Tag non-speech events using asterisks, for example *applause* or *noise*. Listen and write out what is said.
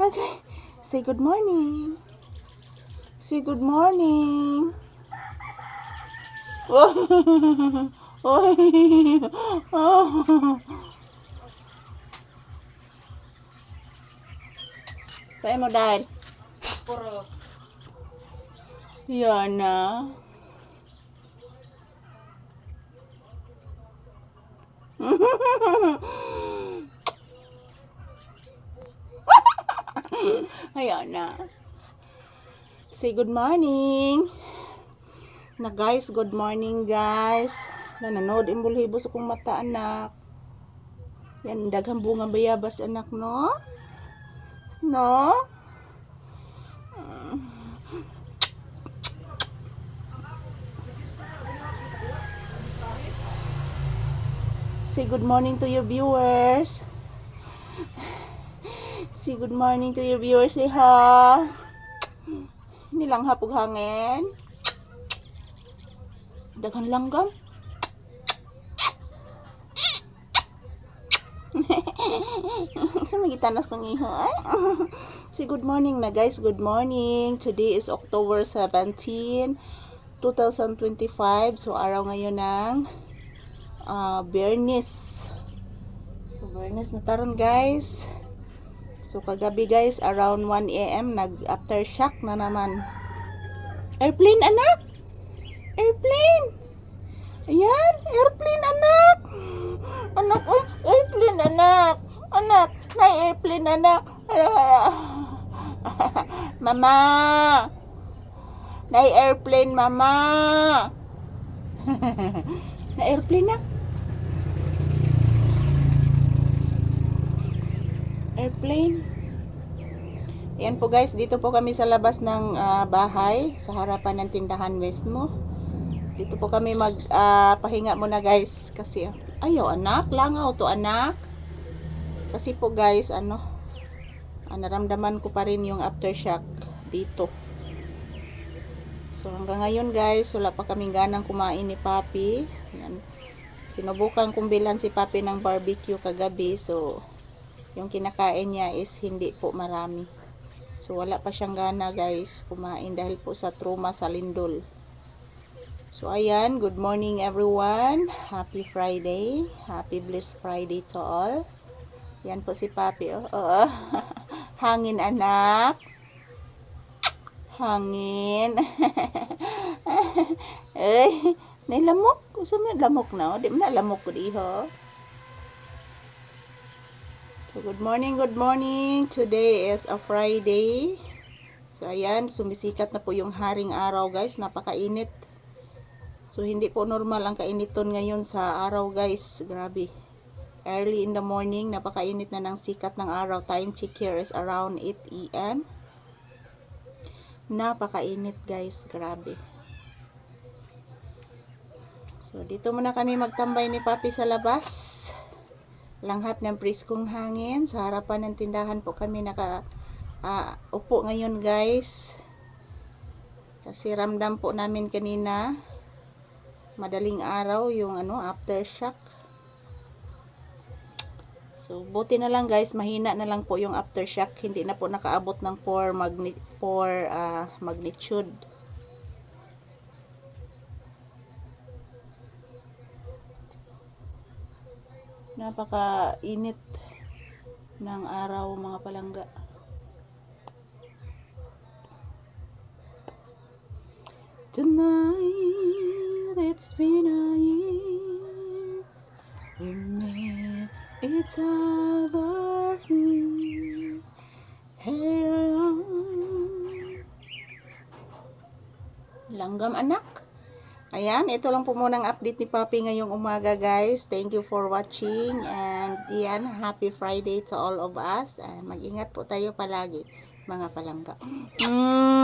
Okay. Say good morning. Say good morning. Oh. Oh. Sa'yo mo dahil? Puro. Yan na. *laughs* Ayan na. Say good morning. Na guys, good morning guys. Na nanood imbulhibo sa kong mata anak. Yan, daghang bunga bayabas anak no? No? Say good morning to your viewers. Say good morning to your viewers. Say ha. Nilang hapog hangin. Daghan langgam. *laughs* Sa magitanas kong iho. Ay. *laughs* Say good morning na guys. Good morning. Today is October 17, 2025. So araw ngayon ng uh, Bernis. So, Bernis na taron guys. So, kagabi guys, around 1 a.m. nag-aftershock na naman. Airplane, anak! Airplane! Ayan, airplane, anak! Anak, oh, airplane, anak! Anak, na airplane, anak! *laughs* Mama! Na airplane, mama! *laughs* na airplane na. Airplane. Ayan po guys, dito po kami sa labas ng ah, bahay, sa harapan ng tindahan Westmo. Dito po kami mag ah, pahinga muna guys kasi ayaw anak, langaw to anak. Kasi po guys, ano, ah, naramdaman ko pa rin yung aftershock dito. So hanggang ngayon guys, wala pa kaming ganang kumain ni Papi. Yan. Sinubukan kong bilhan si Papi ng barbecue kagabi. So yung kinakain niya is hindi po marami. So wala pa siyang gana guys kumain dahil po sa trauma sa lindol. So ayan, good morning everyone. Happy Friday. Happy blessed Friday to all. Yan po si Papi. Oh. Oo. *laughs* Hangin anak. Hangin. *laughs* Ay, nailamok. Gusto mo lamok na? oh. Di mo na lamok ko diho. So, good morning, good morning. Today is a Friday. So, ayan, sumisikat na po yung haring araw, guys. Napakainit. So, hindi po normal ang kainiton ngayon sa araw, guys. Grabe. Early in the morning, napakainit na ng sikat ng araw. Time check here is around 8 a.m. Napakainit, guys. Grabe. So, dito muna kami magtambay ni Papi sa labas langhap ng priskong hangin. Sa harapan ng tindahan po kami naka ah, upo ngayon guys. Kasi ramdam po namin kanina madaling araw yung ano aftershock. So buti na lang guys, mahina na lang po yung aftershock. Hindi na po nakaabot ng 4 magni 4 ah, magnitude. Napaka-init ng araw mga palangga. Tonight it's been a year. We met each other here Hey, Langgam anak Ayan, ito lang po muna ang update ni Papi ngayong umaga guys. Thank you for watching and yan, happy Friday to all of us. Mag-ingat po tayo palagi mga palangga. Mm.